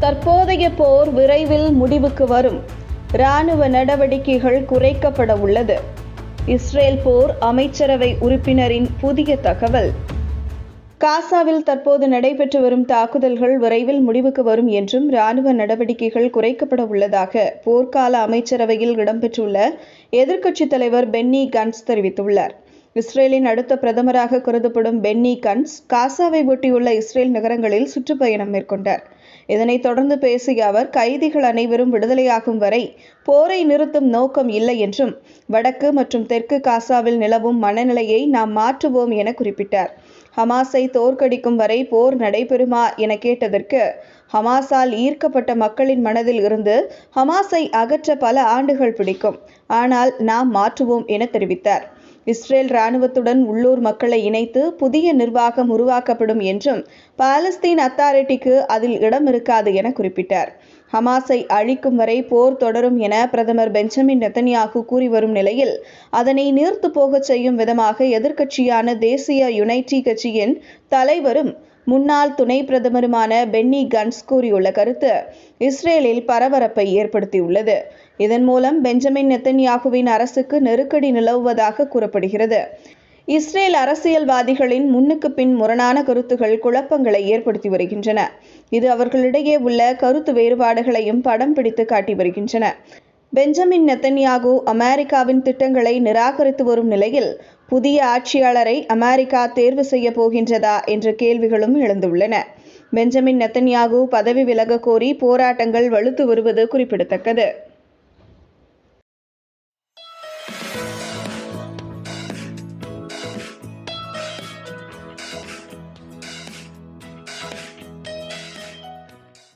தற்போதைய போர் விரைவில் முடிவுக்கு வரும். இராணுவ நடவடிக்கைகள் குறைக்கப்பட உள்ளது. இஸ்ரேல் போர் அமைச்சரவை உறுப்பினரின் புதிய தகவல். காசாவில் தற்போது நடைபெற்று வரும் தாக்குதல்கள் விரைவில் முடிவுக்கு வரும் என்றும் ராணுவ நடவடிக்கைகள் குறைக்கப்பட உள்ளதாக போர்க்கால அமைச்சரவையில் இடம்பெற்றுள்ள எதிர்க்கட்சித் தலைவர் பென்னி கன்ஸ் தெரிவித்துள்ளார். இஸ்ரேலின் அடுத்த பிரதமராக கருதப்படும் பென்னி கன்ஸ் காசாவை ஒட்டியுள்ள இஸ்ரேல் நகரங்களில் சுற்றுப்பயணம் மேற்கொண்டார். இதனைத் தொடர்ந்து பேசிய அவர் கைதிகள் அனைவரும் விடுதலையாகும் வரை போரை நிறுத்தும் நோக்கம் இல்லை என்றும் வடக்கு மற்றும் தெற்கு காசாவில் நிலவும் மனநிலையை நாம் மாற்றுவோம் என குறிப்பிட்டார். ஹமாஸை தோற்கடிக்கும் வரை போர் நடைபெறுமா என கேட்டதற்கு ஹமாஸால் ஈர்க்கப்பட்ட மக்களின் மனதில் இருந்து ஹமாஸை அகற்ற பல ஆண்டுகள் பிடிக்கும். ஆனால் நாம் மாற்றுவோம் என தெரிவித்தார். இஸ்ரேல் இராணுவத்துடன் உள்ளூர் மக்களை இணைத்து புதிய நிர்வாகம் உருவாக்கப்படும் என்றும் பாலஸ்தீன் அத்தாரிட்டிக்கு அதில் இடம் இருக்காது என குறிப்பிட்டார். ஹமாஸை அழிக்கும் வரை போர் தொடரும் என பிரதமர் பெஞ்சமின் நெத்தன்யாகு கூறி வரும் நிலையில் அதனை நீர்த்து போகச் செய்யும் விதமாக எதிர்க்கட்சியான தேசிய யுனைட்டி கட்சியின் தலைவரும் முன்னாள் துணை பிரதமருமான பென்னி கன்ஸ் கூறியுள்ள கருத்து இஸ்ரேலில் பரபரப்பை ஏற்படுத்தியுள்ளது. இதன் மூலம் பெஞ்சமின் நெத்தன்யாகுவின் அரசுக்கு நெருக்கடி நிலவுவதாக கூறப்படுகிறது. இஸ்ரேல் அரசியல்வாதிகளின் முன்னுக்கு பின் முரணான கருத்துகள் குழப்பங்களை ஏற்படுத்தி வருகின்றன. இது அவர்களிடையே உள்ள கருத்து வேறுபாடுகளையும் படம் பிடித்து காட்டி வருகின்றன. பெஞ்சமின் நெத்தன்யாகு அமெரிக்காவின் திட்டங்களை நிராகரித்து வரும் நிலையில் புதிய ஆட்சியாளரை அமெரிக்கா தேர்வு செய்ய போகின்றதா என்ற கேள்விகளும் எழுந்துள்ளன. பெஞ்சமின் நெத்தன்யாகு பதவி விலக கோரி போராட்டங்கள் வலுத்து வருவது குறிப்பிடத்தக்கது.